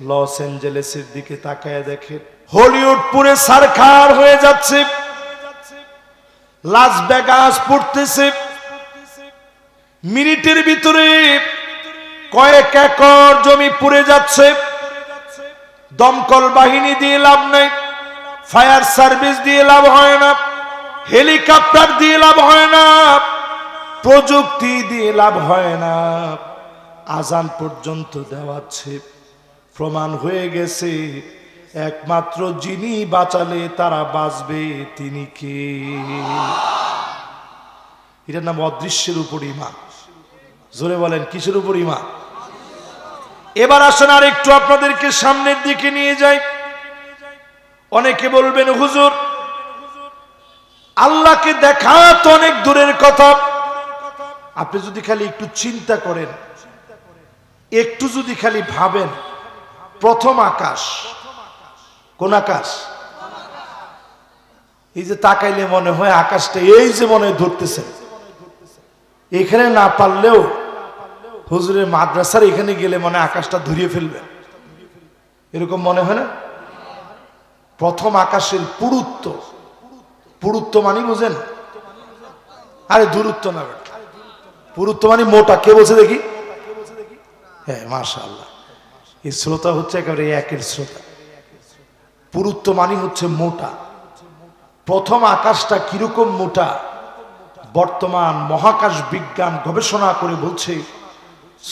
Loss অ্যাঞ্জেলেসের দিকে তাকায় দেখেন হলিউড পুরে সারখার হয়ে যাচ্ছে। লাস ভেগাস পড়তেছে। মিনিটের ভিতরে কয়েক একর জমি পুড়ে যাচ্ছে। দমকল বাহিনী দিয়ে লাভ নেই। ফায়ার সার্ভিস দিয়ে লাভ হয় না। হেলিকপ্টার দিয়ে লাভ হয় না। প্রযুক্তি দিয়ে লাভ হয় না। আজান পর্যন্ত দেওয়াচ্ছে প্রমাণ হয়ে গেছে, একমাত্র যিনি বাঁচালে তারা বাঁচবে, তিনি কে? এটার নাম অদৃশ্যের উপর ইমান জোরে বলেন, কিসের উপর ইমান এবার আসেন আর একটু আপনাদেরকে সামনের দিকে নিয়ে যাই। অনেকে বলবেন, হুজুর, আল্লাহকে দেখা তো অনেক দূরের কথা। আপনি যদি খালি একটু চিন্তা করেন, একটু যদি খালি ভাবেন প্রথম আকাশ। কোন আকাশ? এই যে তাকাইলে মনে হয় আকাশটা এই যে মনে ধরতেছেন এখানে না পারলেও হুজুরের মাদ্রাসার এখানে গেলে মনে আকাশটা ধরিয়ে ফেলবে। এরকম মনে হয় না? প্রথম আকাশের পুরুত্ব। পুরুত্ব মানে বুঝেন? আরে দূরত্ব না পুরুত্ব মানে মোটা। কে বলছে দেখি? হ্যাঁ মাশা আল্লাহ এই শ্রোতা হচ্ছে একেবারে একের শ্রোতা। পুরুত্ব মানে হচ্ছে মোটা। প্রথম আকাশটা কীরকম মোটা? বর্তমান মহাকাশ বিজ্ঞান গবেষণা করে বলছে,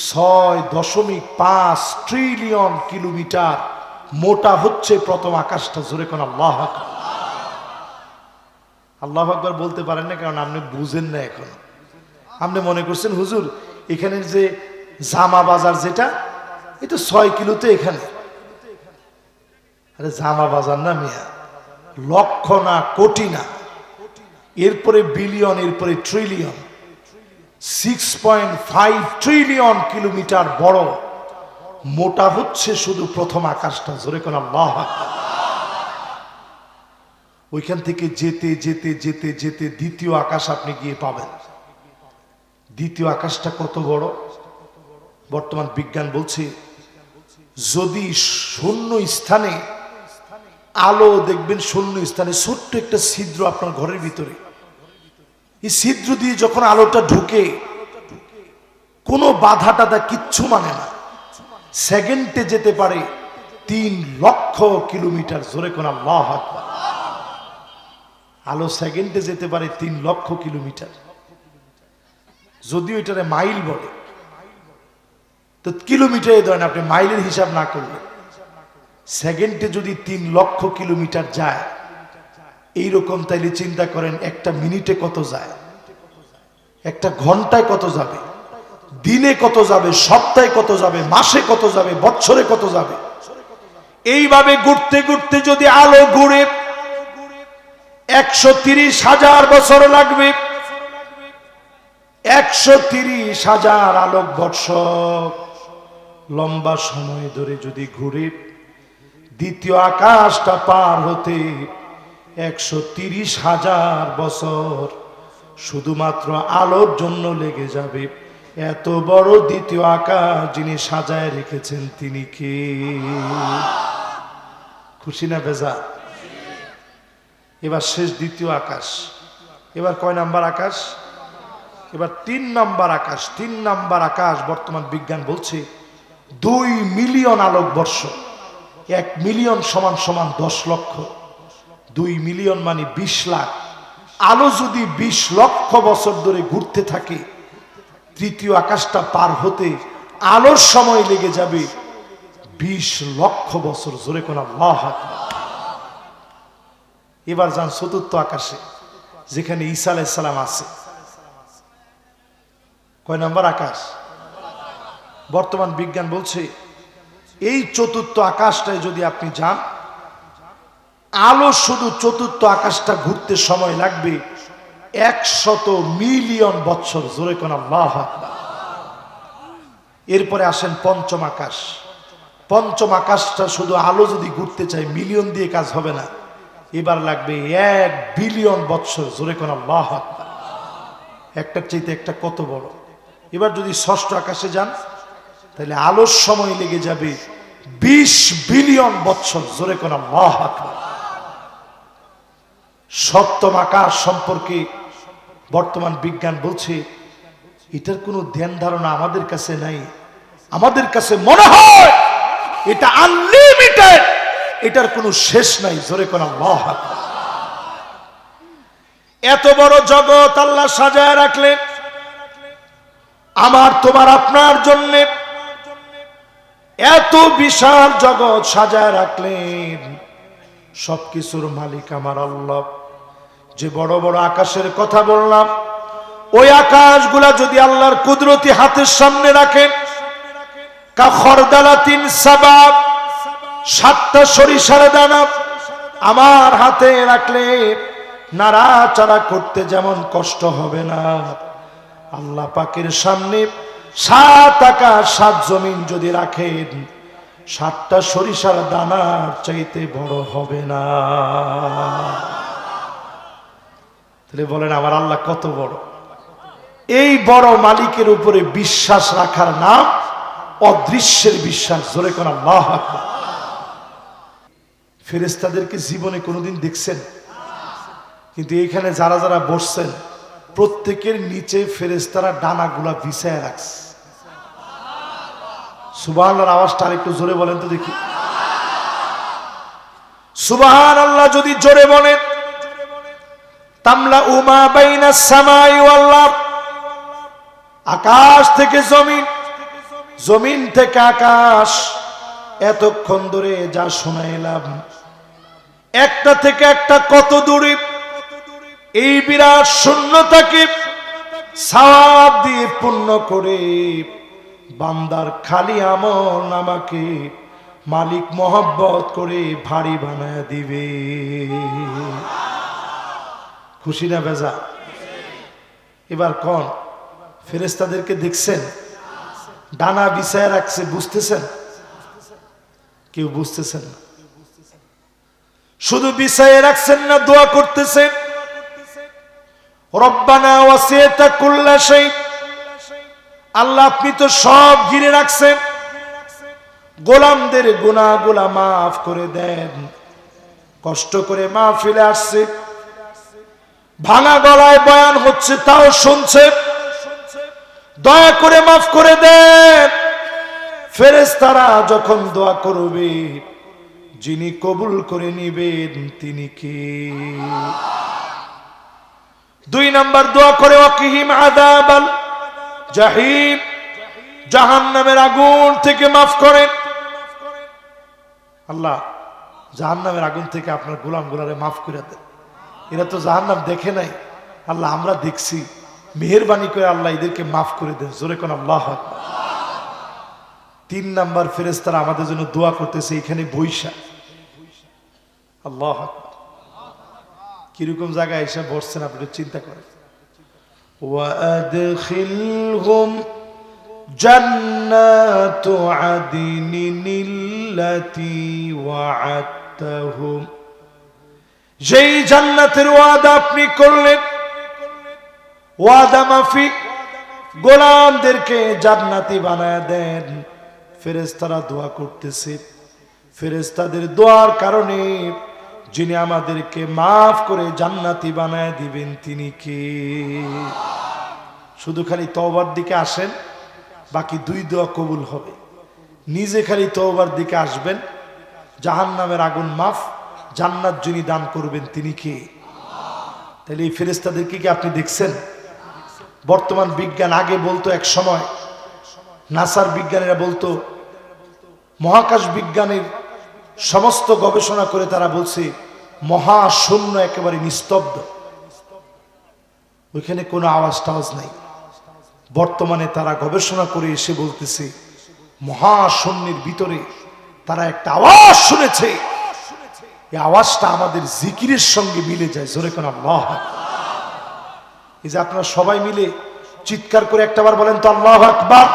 ছয় দশমিক পাঁচ ট্রিলিয়ন কিলোমিটার মোটা হচ্ছে প্রথম আকাশটা। জোরে কোন আল্লাহ। আল্লাহ আকবর বলতে পারেন না, কারণ আপনি বুঝেন না এখন। আপনি মনে করছেন, হুজুর, এখানের যে জামা বাজার যেটা এটা ছয় কিলোতে এখানে। আরে জামা বাজার না মিয়া? লক্ষ না, কোটি না। এরপরে বিলিয়ন, এরপরে trillion. Six point five trillion kilometre বড়। মোটা হচ্ছে শুধু প্রথম আকাশটা, জোরে কোন ওইখান থেকে যেতে যেতে যেতে যেতে দ্বিতীয় আকাশ আপনি গিয়ে পাবেন। দ্বিতীয় আকাশটা কত বড়? বর্তমান বিজ্ঞান বলছে যদি শূন্য স্থানে আলো দেখবেন, শূন্য স্থানে, ছোট্ট একটা ছিদ্র আপনার ঘরের ভিতরে। এই ছিদ্র দিয়ে যখন আলোটা ঢুকে, কোনো বাধা টাধা কিচ্ছু মানে না। সেকেন্ডে যেতে পারে তিন লক্ষ কিলোমিটার, জোরে কোন আলো সেকেন্ডে যেতে পারে তিন লক্ষ কিলোমিটার। যদিও এটারে মাইল বলে তো কিলোমিটারে ধরেন আপনি মাইলের হিসাব না করলে, সেকেন্ডে যদি তিন লক্ষ কিলোমিটার যায়, এইরকম তাইলে চিন্তা করেন একটা মিনিটে কত যায়, একটা ঘন্টায় কত যাবে, দিনে কত যাবে, সপ্তাহে কত যাবে, মাসে কত যাবে, বছরে কত যাবে। এইভাবে ঘুরতে ঘুরতে যদি আলো ঘুরে, একশো তিরিশ হাজার বছর লাগবে, একশো তিরিশ হাজার আলোক বর্ষ লম্বা সময় ধরে যদি ঘুরে, দ্বিতীয় আকাশটা পার হতে একশো তিরিশ হাজার বছর শুধুমাত্র আলোর জন্য লেগে যাবে। এত বড় দ্বিতীয় আকাশ যিনি সাজায় রেখেছেন তিনি কে? খুশি না বেজা এবার শেষ দ্বিতীয় আকাশ। এবার কয় নাম্বার আকাশ? এবার তিন নাম্বার আকাশ। তিন নাম্বার আকাশ বর্তমান বিজ্ঞান বলছে দুই মিলিয়ন আলোক বর্ষ, এক মিলিয়ন সমান সমান দশ লক্ষ, দুই মিলিয়ন মানে বিশ লাখ। আলো যদি বিশ লক্ষ বছর ধরে ঘুরতে থাকে, তৃতীয় আকাশটা পার হতে আলোর সময় লেগে যাবে বিশ লক্ষ বছর। জোরে কোন এবার যান চতুর্থ আকাশে, যেখানে ঈসা আলাইসালাম আছে। কয় নম্বর আকাশ? বর্তমান বিজ্ঞান বলছে, এই চতুর্থ আকাশটায় যদি আপনি যান, আলো শুধু চতুর্থ আকাশটা ঘুরতে সময় লাগবে একশত মিলিয়ন বছর। জোরে কোন। এরপরে আসেন পঞ্চম আকাশ। পঞ্চম আকাশটা শুধু আলো যদি ঘুরতে চাই, মিলিয়ন দিয়ে কাজ হবে না। এবার লাগবে এক বিলিয়ন বছর জোরে কোন আল্লাহ। একটার চাইতে একটা কত বড়? এবার যদি ষষ্ঠ আকাশে যান তাহলে আলোর সময় লেগে যাবে বিশ বিলিয়ন বছর জোরে কোন সপ্তম আকাশ সম্পর্কে বর্তমান বিজ্ঞান বলছে, এটার কোনো ধ্যান ধারণা আমাদের কাছে নাই। আমাদের কাছে মনে হয় এটা আনলিমিটেড এটার কোনো শেষ নাই। জোরে কোন এত বড় জগৎ আল্লাহ সাজায় রাখলেন। আমার তোমার আপনার জন্যে এত বিশাল জগৎ সাজায় রাখলেন। সবকিছুর মালিক আমার আল্লাহ। যে বড় বড় আকাশের কথা বললাম, ওই আকাশগুলা যদি আল্লাহর কুদরতি হাতের সামনে রাখেন, কা খরদালা তিন সাবাব, সাতটা সরিষার দানা আমার হাতে রাখলে নাড়াচাড়া করতে যেমন কষ্ট হবে না। আল্লাহ পাকের সামনে সাত আকাশ সাত জমিন যদি রাখেন, সাতটা সরিষার দানার চাইতে বড় হবে না। তাহলে বলেন, আমার আল্লাহ কত বড়। এই বড় মালিকের উপরে বিশ্বাস রাখার নাম, অদৃশ্যের বিশ্বাস। জোরে কোন আল্লাহ ফেরেস্তাদেরকে জীবনে কোনোদিন দেখছেন? কিন্তু এইখানে যারা যারা বসছেন প্রত্যেকের নিচে ফেরেস্তারা ডানাগুলা বিছায় রাখছে। সুবাহ আওয়াজটা আরেকটু জোরে বলেন তো দেখি। সুবাহান আল্লাহ যদি জোরে বলেন। তামলা উমা বাইনা সামাই আল্লাহ আকাশ থেকে জমিন। জমিন থেকে আকাশ। এতক্ষণ ধরে যা শোনাইলাম। একটা থেকে একটা কত দূরে এই বিরাট শূন্যতাকে সাওয়াব দিয়ে পূর্ণ করে বান্দার খালি আমল আমাকে মালিক মোহব্বত করে ভারী বানায় দিবে। খুশি না বেজা এবার কন? ফেরেস্তাদেরকে দেখছেন? ডানা বিছায় রাখছে, বুঝতেছেন? কেউ বুঝতেছেন না। শুধু বিছায় রাখছেন না, দোয়া করতেছেন। রব্বানা ওয়াসিয়াতা কুল্লা শাই আল্লাহ, আপনি তো সব ঘিরে রাখছেন। গোলামদের গুনাহগুলা মাফ করে দেন। কষ্ট করে মাহফিলে আসছে। ভাঙা গলায় বয়ান হচ্ছে, তাও শুনছে। দয়া করে মাফ করে দেন। ফেরেশতারা যখন দোয়া করবে, যিনি কবুল করে নিবেন, তিনি কে? দুই নাম্বার দোয়া করে, ওয়াকিহিম আদাবাল জাহিম জাহান্নামের আগুন থেকে মাফ করেন। আল্লাহ, জাহান্নামের আগুন থেকে আপনার গোলাম গুলারে মাফ করে দেন। এরা তো জাহান্নাম দেখে নাই। আল্লাহ, আমরা দেখছি। মেহরবানি করে আল্লাহ এদেরকে মাফ করে দেন। জোরে কোন আল্লাহ তিন নাম্বার ফেরেস্তারা আমাদের জন্য দোয়া করতেছে, এখানে বৈশা। আল্লাহ আকবার। কিরকম জায়গায় এসে বসছেন আপনি একটু চিন্তা করেন وأدخلهم جنات عدن التي وعدتهم যেই জান্নাতের ওয়াদা আপনি করলেন ওয়াদা মাফিক গোলামদেরকে জান্নাতি বানায় দেন ফেরেস্তারা দোয়া করতেছে ফেরেস্তাদের দোয়ার কারণে যিনি আমাদেরকে মাফ করে জান্নাতি বানায় দিবেন, তিনি কে? শুধু খালি তওবার দিকে আসেন, বাকি দুই দোয়া কবুল হবে। নিজে খালি তওবার দিকে আসবেন, জাহান্নামের আগুন মাফ, জান্নাত যিনি দান করবেন, তিনি কে? তাহলে এই ফেরেস্তাদেরকে কি আপনি দেখছেন? বর্তমান বিজ্ঞান আগে বলতো এক সময়, নাসার বিজ্ঞানীরা বলতো, মহাকাশ বিজ্ঞানের সমস্ত গবেষণা করে তারা বলছে, মহাশূন্য একেবারে নিস্তব্ধ। ওইখানে কোনো আওয়াজ টাওয়াজ নাই। বর্তমানে তারা গবেষণা করে এসে বলতেছে, মহাশূন্যের ভিতরে তারা একটা আওয়াজ শুনেছে। এই আওয়াজটা আমাদের জিকিরের সঙ্গে মিলে যায়, জোরে কোন আল্লাহ। এই যে আপনারা সবাই মিলে চিৎকার করে একটাবার বলেন তো আল্লাহ আকবার।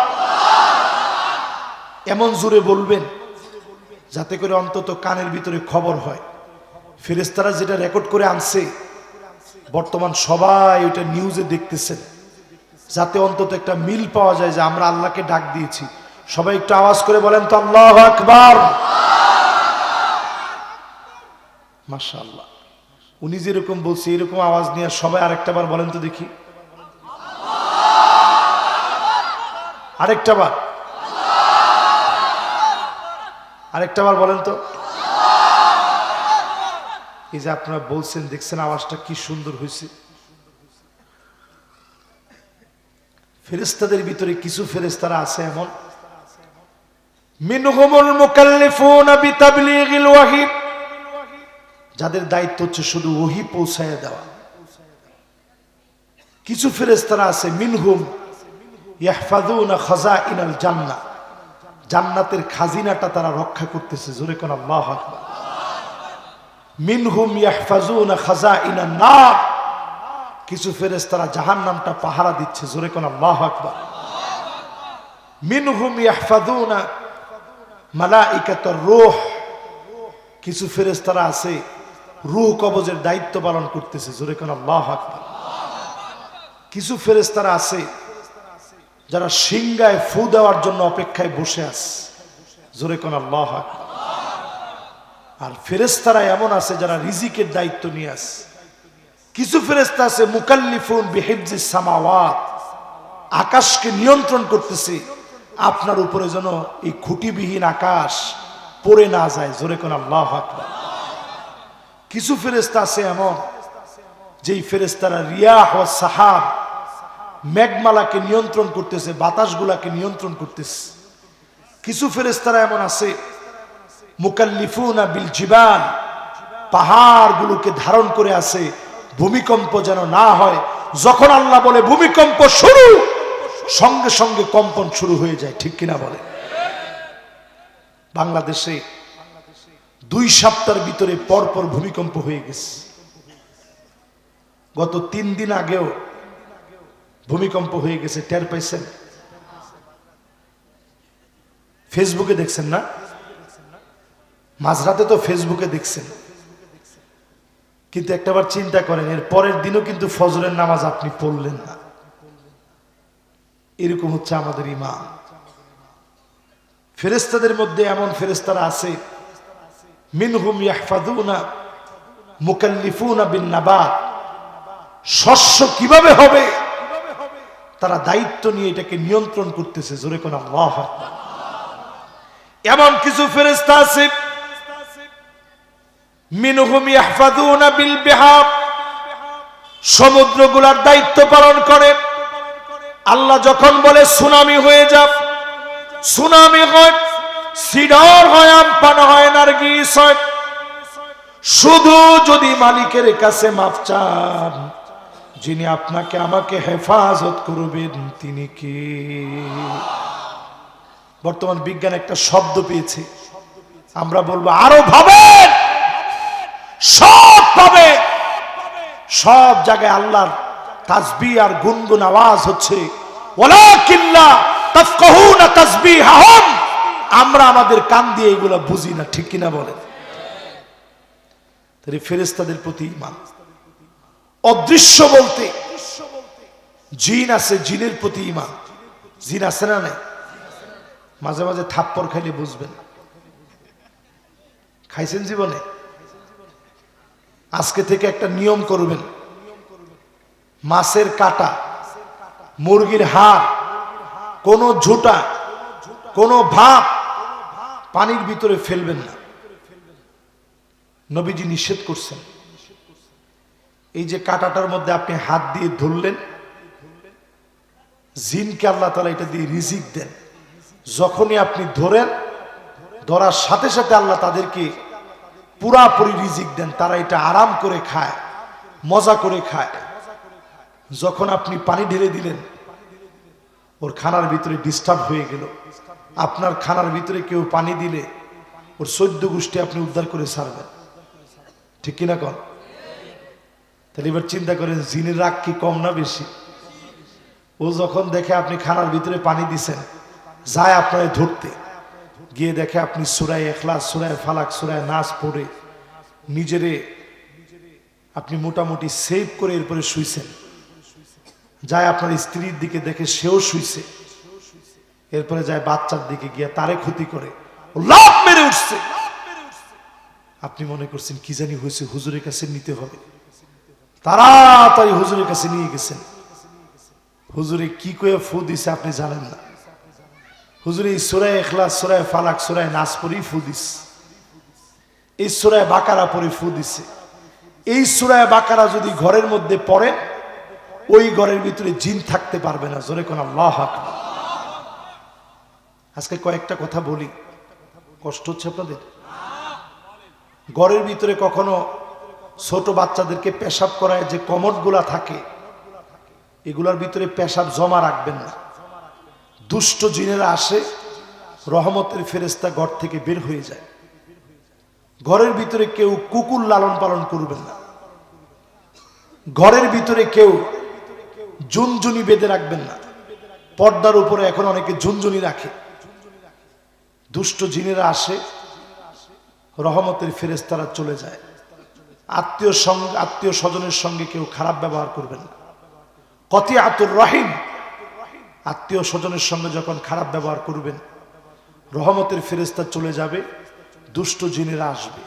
এমন জোরে বলবেন যাতে করে অন্তত কানের ভিতরে খবর হয়। ফেরেস্তারা যেটা রেকর্ড করে আনছে, বর্তমান সবাই ওইটা নিউজে দেখতেছেন। যাতে অন্তত একটা মিল পাওয়া যায় যে আমরা আল্লাহকে ডাক দিয়েছি। সবাই একটু আওয়াজ করে বলেন তো, আল্লাহ আকবার! মাশাআল্লাহ। উনি যেরকম বলছে, এরকম আওয়াজ নিয়ে সবাই আরেকটা বার বলেন তো দেখি। আরেকটা বার। আরেকটা বার বলেন তো। এই যে আপনারা বলছেন, দেখছেন আওয়াজটা কি সুন্দর হয়েছে। ফেরেস্তাদের ভিতরে কিছু ফেরেস্তারা আছে এমন। যাদের দায়িত্ব হচ্ছে শুধু ওহি পৌঁছায় দেওয়া। কিছু ফেরেস্তারা আছে, মিনহুম। ইয়াহফাযুনা খাযাইনাল জান্নাহ। জান্নাতের খাজিনাটা তারা রক্ষা করতেছে। জোরে কোন আল্লাহু মিনহুম ইয়াহফাযুনা খাযাইনান নার। কিছু ফেরেশতারা জাহান্নামটা পাহারা দিচ্ছে। জোরে কোন আল্লাহু আকবার। মিনহুম ইয়াহফাযুনা মালাইকাতুর রূহ। কিছু ফেরেশতারা আছে, রূহ কবজের দায়িত্ব পালন করতেছে। জোরে কোন আল্লাহু আকবার। কিছু ফেরেশতারা আছে যারা সিংগায় ফু দেওয়ার জন্য অপেক্ষায় বসে আছে। জোরে কোন আল্লাহ। আর ফেরেস্তারা এমন আছে যারা রিজিকের দায়িত্ব নিয়ে আছে। কিছু ফেরেস্তা আছে, মুকাল্লিফুন বিহেবজি সামাওয়াত। আকাশকে নিয়ন্ত্রণ করতেছে। আপনার উপরে যেন এই খুঁটিবিহীন আকাশ পড়ে না যায়। জোরে কোন আল্লাহ কিছু ফেরেস্তা আছে এমন, যেই ফেরেস্তারা রিয়াহ ও সাহাব মেঘমালাকে নিয়ন্ত্রণ করতেছে, বাতাসগুলাকে নিয়ন্ত্রণ করতেছে। কিছু ফেরেস্তারা এমন আছে, মুকাল্লিফুনা বিল জিবাল, পাহাড়গুলোকে ধারণ করে আছে, ভূমিকম্প যেন না হয়। যখন আল্লাহ বলে, ভূমিকম্প শুরু! সঙ্গে সঙ্গে কম্পন শুরু হয়ে যায়, ঠিক কিনা বলে? বাংলাদেশে দুই সপ্তাহের ভিতরে পরপর ভূমিকম্প হয়ে গেছে। গত তিন দিন আগেও ভূমিকম্প হয়ে গেছে, টের পাইছেন? ফেসবুকে দেখছেন না? মাঝরাতে তো ফেসবুকে দেখছেন। কিন্তু একটাবার চিন্তা করেন, এর পরের দিনও কিন্তু ফজরের নামাজ আপনি পড়লেন না। এরকম হচ্ছে আমাদের ইমাম। ফেরেস্তাদের মধ্যে এমন ফেরেস্তারা আছে, মিনহুম ইয়াহফাদুনা মুকাল্লিফুনা বিন নাবাত। শস্য কীভাবে হবে? তারা দায়িত্ব নিয়ে এটাকে নিয়ন্ত্রণ করতেছে, জোরে কোন আল্লাহ এমন কিছু ফেরেস্তা আছে বিল বিহার সমুদ্রগুলার দায়িত্ব পালন করে। আল্লাহ যখন বলে, সুনামি হয়ে যাক সুনামি হয়, সিডর হয়, আমপান হয়, নার্গিস হয়, শুধু যদি মালিকের কাছে মাপ চান যিনি আপনাকে, আমাকে হেফাজত করবেন, তিনি কে? বর্তমান বিজ্ঞান একটা শব্দ পেয়েছে। আমরা বলব, আরও ভাবেন! সব পাবে সব জায়গায় আল্লাহর তাসবি আর গুনগুন আওয়াজ হচ্ছে আমরা আমাদের কান দিয়ে এগুলো বুঝি না, ঠিক কিনা তাহলে ফেরেস্তাদের প্রতি ইমান অদৃশ্য বলতে, জিন আছে, জিনের প্রতি ইমান। জিন আছে না নাই? মাঝে মাঝে থাপ্পর খাইলে বুঝবেন। খাইছেন জীবনে? আজকে থেকে একটা নিয়ম করবেন। মাছের কাটা, মুরগির হাড়, কোনো ঝুটা, কোনো ভাব পানির ভিতরে ফেলবেন না। নবীজি নিষেধ করছেন। এই যে কাটাটার মধ্যে আপনি হাত দিয়ে ধরলেন, জিনকে আল্লাহ তালা এটা দিয়ে রিজিক দেন। যখনই আপনি ধরেন, ধরার সাথে সাথে আল্লাহ তাদেরকে পুরাপুরি রিজিক দেন, তারা এটা আরাম করে খায়, মজা করে খায়। যখন আপনি পানি ঢেলে দিলেন, ওর খানার ভিতরে ডিস্টার্ব হয়ে গেল। আপনার খানার ভিতরে কেউ পানি দিলে, ওর সদ্য গোষ্ঠী আপনি উদ্ধার করে সারবেন ঠিক কিনা কন? তাহলে এবার চিন্তা করেন, জিনের রাগ কি কম না বেশি? ও যখন দেখে আপনি খানার ভিতরে পানি দিছেন, যায় আপনার ধরতে। গিয়ে দেখে আপনি সুরায় এখলাস, সুরায় ফালাক, সুরায় নাচ পড়ে, নিজেরে আপনি মোটামুটি সেভ করে এরপরে শুইছেন। যায় আপনার স্ত্রীর দিকে দেখে সেও শুইছে। এরপরে যায় বাচ্চার দিকে গিয়ে তারে ক্ষতি করে। লাভ মেরে উঠছে। আপনি মনে করছেন, কি জানি হয়েছে, হুজুরের কাছে নিতে হবে। তাড়াতাড়ি হুজুরের কাছে নিয়ে গেছেন। হুজুরে কি কয়ে ফু দিছে আপনি জানেন না। হুজুরে এই সুরায় এখলাস সুরায় ফালাক, সুরায় নাচ পরেই ফু দিস এই সুরায় বাকারা পরে ফু দিছে। এই সুরায় বাকারা যদি ঘরের মধ্যে পড়ে, ওই ঘরের ভিতরে জিন থাকতে পারবে না। জোরে কোন আল্লাহ। আজকে কয়েকটা কথা বলি। কষ্ট হচ্ছে আপনাদের? ঘরের ভিতরে কখনো ছোট বাচ্চাদেরকে পেশাব করায় যে কমটগুলা থাকে, এগুলার ভিতরে পেশাব জমা রাখবেন না। দুষ্ট জিনেরা আসে, রহমতের ফেরেস্তা ঘর থেকে বের হয়ে যায়। ঘরের ভিতরে কেউ কুকুর লালন পালন করবেন না। ঘরের ভিতরে কেউ ঝুনঝুনি বেঁধে রাখবেন না। পর্দার উপরে এখন অনেকে ঝুনঝুনি রাখে। দুষ্ট জিনেরা আসে, রহমতের ফেরেস্তারা চলে যায়। আত্মীয় সঙ্গে, আত্মীয় স্বজনের সঙ্গে কেউ খারাপ ব্যবহার করবেন না। কতি আতুর রহিম, আত্মীয় স্বজনের সঙ্গে যখন খারাপ ব্যবহার করবেন, রহমতের ফেরেস্তা চলে যাবে, দুষ্ট জিনেরা আসবে।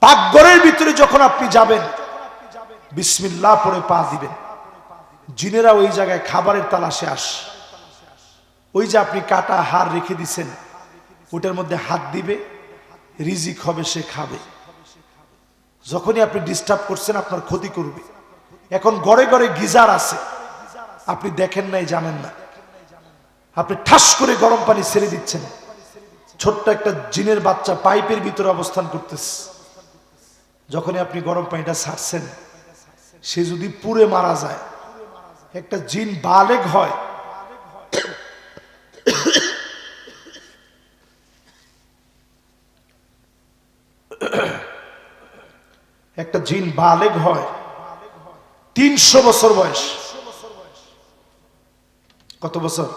পাকঘরের ভিতরে যখন আপনি যাবেন, বিসমিল্লাহ পরে পা দিবেন। জিনেরা ওই জায়গায় খাবারের তালাশে আস। ওই যে আপনি কাটা হার রেখে দিছেন, ওটার মধ্যে হাত দিবে, রিজিক হবে, সে খাবে। যখনই আপনি ডিস্টার্ব করছেন, আপনার ক্ষতি করবে। এখন গড়ে গড়ে গিজার আছে। আপনি দেখেন নাই, জানেন না। আপনি ঠাস করে গরম পানি ছেড়ে দিচ্ছেন। ছোট্ট একটা জিনের বাচ্চা পাইপের ভিতরে অবস্থান করতেছে। যখনই আপনি গরম পানিটা ছাড়ছেন, সে যদি পুড়ে মারা যায়, একটা জিন বালেগ হয় একটা জিন বালেগ হয়। তিনশো বছর বয়স। কত বছর?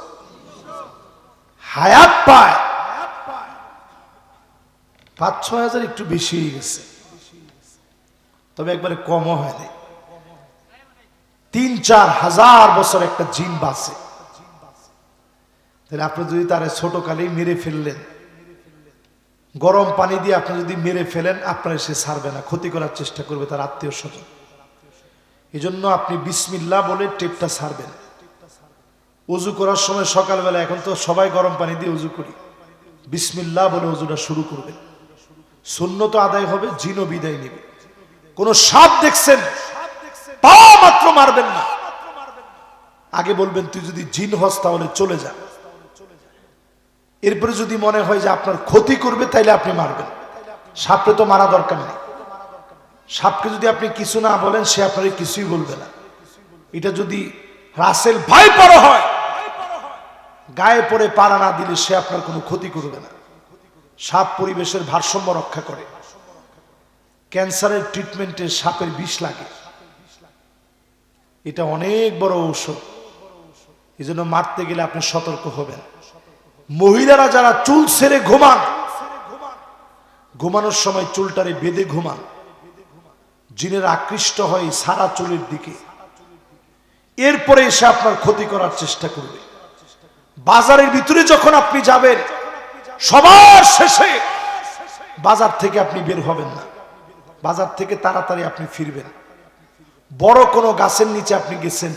হায়াত পায়। পাঁচ, ছয় হাজার একটু বেশি হয়ে গেছে। তবে একবারে কমও হয়নি তিন, চার হাজার বছর একটা জিন বাঁচে। তাহলে আপনি যদি তারা ছোট কালেই মেরে ফেললেন গরম পানি দিয়ে আপনি যদি মেরে ফেলেন, আপনার সে ছাড়বে না। ক্ষতি করার চেষ্টা করবে তার আত্মীয় স্বজন। এই জন্য আপনি বিসমিল্লা বলে টেপটা ছাড়বেন। উজু করার সময় সকালবেলা এখন তো সবাই গরম পানি দিয়ে উজু করি। বিসমিল্লা বলে উজুটা শুরু করবেন। শূন্য তো আদায় হবে, জিনও বিদায় নেবে। কোন সাপ দেখছেন, পা মাত্র মারবেন না। আগে বলবেন, তুই যদি জিন হস তাহলে চলে যা। এরপরে যদি মনে হয় যে আপনার ক্ষতি করবে, তাইলে আপনি মারবেন। সাপকে তো মারা দরকার নেই। সাপকে যদি আপনি কিছু না বলেন, সে আপনার কিছুই বলবে না। এটা যদি রাসেল ভাই পর হয়, গায়ে পড়ে পাড়া না দিলে সে আপনার কোনো ক্ষতি করবে না। সাপ পরিবেশের ভারসাম্য রক্ষা করে। ক্যান্সারের ট্রিটমেন্টে সাপের বিষ লাগে। এটা অনেক বড় ঔষধ। এই জন্য মারতে গেলে আপনি সতর্ক হবেন। মহিলারা যারা চুল ছেড়ে ঘুমান, ঘুমানোর সময় চুলটারে বেঁধে ঘুমান। জিনের আকৃষ্ট হয় সারা চুলের দিকে। এরপরে এসে আপনার ক্ষতি করার চেষ্টা করবে। বাজারের ভিতরে যখন আপনি যাবেন, সবার শেষে বাজার থেকে আপনি বের হবেন না। বাজার থেকে তাড়াতাড়ি আপনি ফিরবেন। বড় কোনো গাছের নিচে আপনি গেছেন।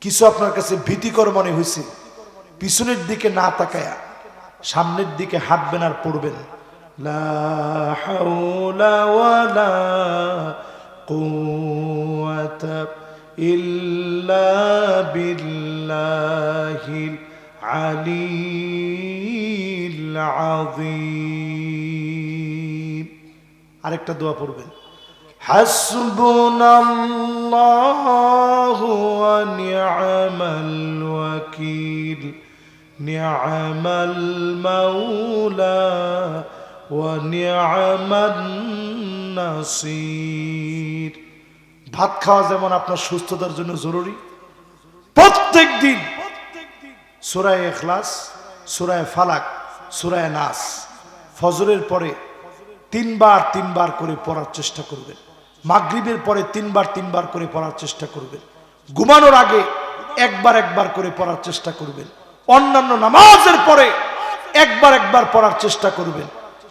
কিছু আপনার কাছে ভীতিকর মনে হয়েছে। পিছনের দিকে না তাকায়া, সামনের দিকে হাঁটবেন আর পড়বেন। ইল্লা আরেকটা দোয়া পড়বেন। হাসবুনাল্লাহু ওয়া নি'মাল ওয়াকিল। نعم المولى ونعم النصير ভাত খাওয়া যেমন আপনার সুস্থতার জন্য জরুরি প্রত্যেক দিন সুরায় এখলাস সুরায় ফালাক সুরায় নাস ফজরের পরে তিনবার তিনবার করে পড়ার চেষ্টা করবেন মাগরিবের পরে তিনবার তিনবার করে পড়ার চেষ্টা করবেন ঘুমানোর আগে একবার একবার করে পড়ার চেষ্টা করবেন অন্যান্য নামাজের পরে একবার একবার পড়ার চেষ্টা করবেন।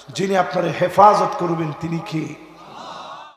যিনি আপনার হেফাজত করবেন তিনি কে?